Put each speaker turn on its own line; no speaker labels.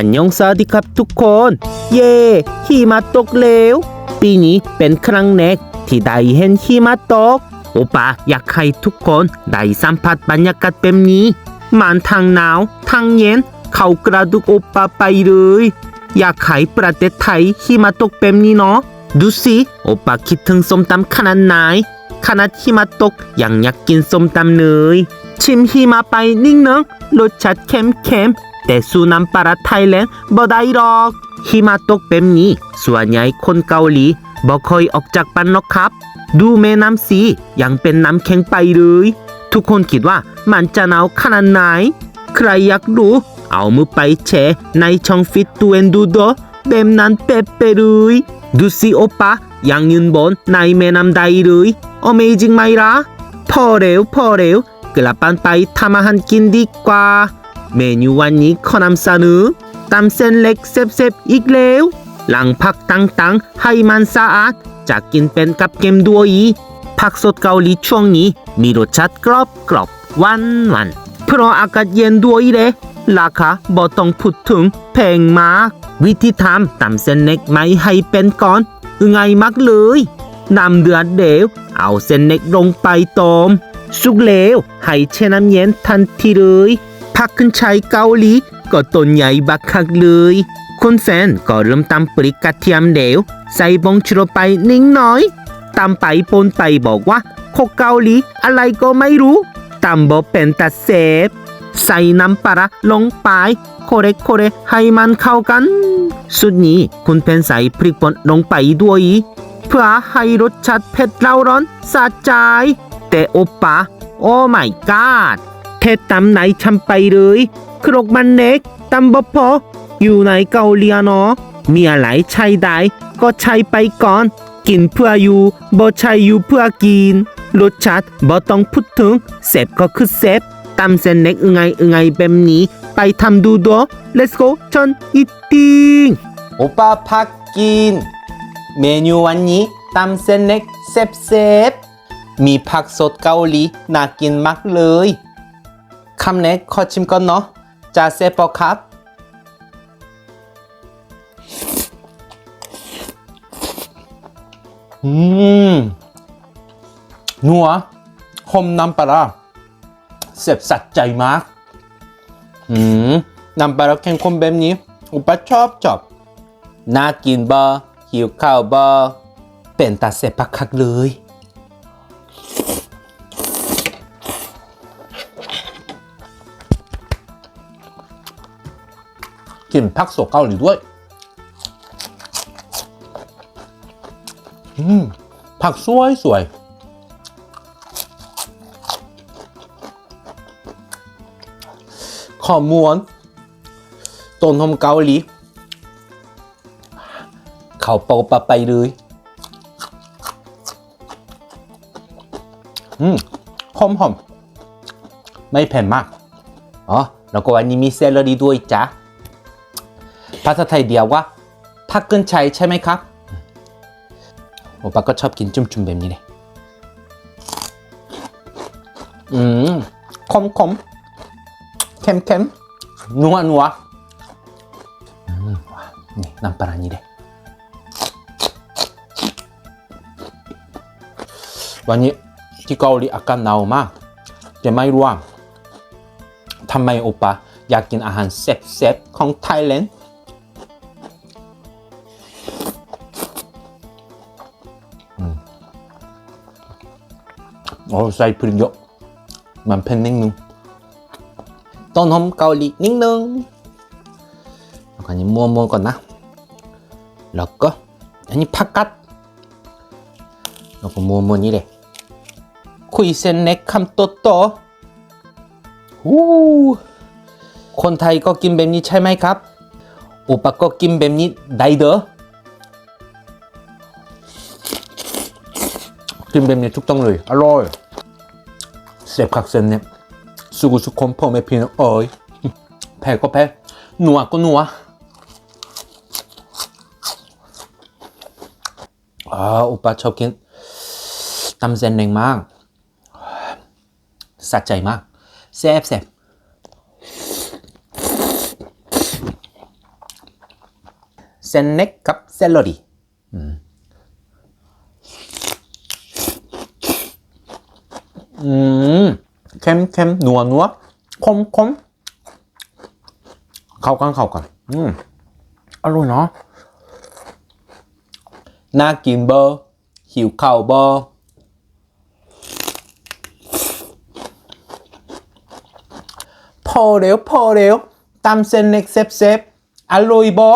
อันยองสวัสดีครับทุกคน เย่หิมะตกแล้ว ปีนี้เป็นครั้งแรกที่ได้เห็นหิมะตก โอปาอยากให้ทุกคนได้สัมผัสบรรยากาศแบบนี้ มันทั้งหนาวทั้งเย็น เข้ากระดูกโอปาไปเลย อยากให้ประเทศไทยหิมะตกแบบนี้เนาะ ดูสิโอปาคิดถึงสมตำขนาดไหนขนาดหิมะตกยังอยากกินสมตำเลย ชิมหิมะไปนิ่งนึงรสชาติเค็มๆ แต่สู้น้ำปลาร้าไทยแลนด์บ่ได้หรอกหิมะตกแบบนี้ ส่วนใหญ่คนเกาหลีบ่ค่อยออกจากบ้านนอกครับ ดูแม่น้ำสียังเป็นน้ำแข็งไปเลย ทุกคนคิดว่ามันจะหนาวขนาดไหน ใครอยากรู้ เอามือไปแช่ในช่องฟิตตัวเองดูโดแบบนั้นเป๊ะไปเลยดูสิโอปะยังยืนบนในแม่น้ำได้เลย Amazing ไหมล่ะพอเร็วพอเร็วกลับบ้านไปทำอาหารกินดีกว่า เมนูวันนี้ขอนำเสนอตำเส้นเล็กเซฟๆอีกแล้วหลังพักตั้งๆให้มันสะอาดจะกินเป็นกับเกมด้วยผักสดเกาหลีช่วงนี้มีรสชาติกรอบกรอบวานวานเพราะอากาศเย็นด้วยเลยราคาบ่ต้องพูดถึงแพงมาก วิธีทำตำเส้นเล็กไม่ให้เป็นก้อนง่ายมากเลยนำเดือดเดวเอาเส้นเล็กลงไปต้มสุกแล้วให้แช่น้ำเย็นทันทีเลย ผักขึ้นใช้เกาหลีก็ต้นใหญ่บักคักเลยคุณแฟนก็เริ่มตำปริกกระเทียมเดียวใส่บงชูรไปนิ่งน้อยตำไปปนไปบอกว่าโคกเกาหลีอะไรก็ไม่รู้ตำบ่เป็นตัดเสพใส่น้ำปลาลงไปโคเรโคเรให้มันเข้ากัน สุดนี้คุณเพนใส่พริกป่นลงไปด้วย เพื่อให้รสชาติเผ็ดเล่าร้อนสะใจ แต่โอปะโอ้ไหนชำไปเลยครกมันเล็กตำบ่พออยู่ในเกาด ก็ใช้ไปก่อนกินเพื่ออยู่บ่ใช่อยู่เพื่อกินรสชาติบ่ต้องพูดถึงเสพก็คือเสพตำเส้นเล็กอึงไงอึงไงแบบนี้ไปทำดูดัวย let's go ชนอีติง
โอป้าพักกินเมนูวันนี้ตำเส้นเล็กเซฟๆมีผักสดเกาหลีน่ากินมากเลยำแรกขอชิมก่อนเนาะจะเซฟปอครับ อืม นัวหอมน้ำปลาร้าเสบสัดใจมาก อืม น้ำปลาร้าเข้มข้นแบบนี้ อุปาชอบชอบ น่ากินบ่หิวข้าวบ่เป็นตาเสบปักคักเลย กินผักสดเกาหลีด้วย อืม ผักสวยสวยขอมูลต้นหอมเกาหลี เขาเปาปะไปเลย อืม หอมหอม ไม่เผ็ดมาก อ๋อ แล้วก็วันนี้มีเซลลี่ด้วยจ้ะ ภาษาไทยเดียวว่าผักเกินชัยใช่ไหมครับโอปาก็ชอบกินจุ่มๆแบบนี้เลยอืมขมขมเค็มเค็มนัวนัวอืมว้านี่น้ำปลานี่เลยวันนี้ที่เกาหลีอากาศหนาวมาก จะไม่รู้ว่าทำไมโอปาอยากกินอาหารเซฟๆของไทยแลนด์ โอ้ใส่พริกเยอะมันเผ็ดนิดนึงต้นหอมเกาหลีนิดนึงแล้วก็นนี้มัวมัวก่อนนะ แล้วก็อันนี้ผักกัดแล้วก็มัวมัวนี้เลยคุยเส้นเน็กคำโตโตๆฮู้คนไทยก็กินแบบนี้ใช่ไหมครับอุปก็กินแบบนี้ได้เด้อ กินแบบนี้ถูกต้องเลย อร่อยเสียบขักเส้นเนี่ยสุกุสุขมพ่อแม่พี่น้องเอ๋ยแพ้ก็แพ้นัวก็นัวอ่าอุปาชอบกินตำเส้นแดงมากสะใจมากแซ่บแซ่บเส้นเล็กกับเซลลอรี่ อืมเค็มเค็มนัวนัวคมคมเข้ากันเข้ากันอืมอร่อยเนาะน่ากินเบอร์หิวข้าวเบอร์พอเร็วพอเร็วตามเส้นเล็กเซฟเซฟอร่อยบอ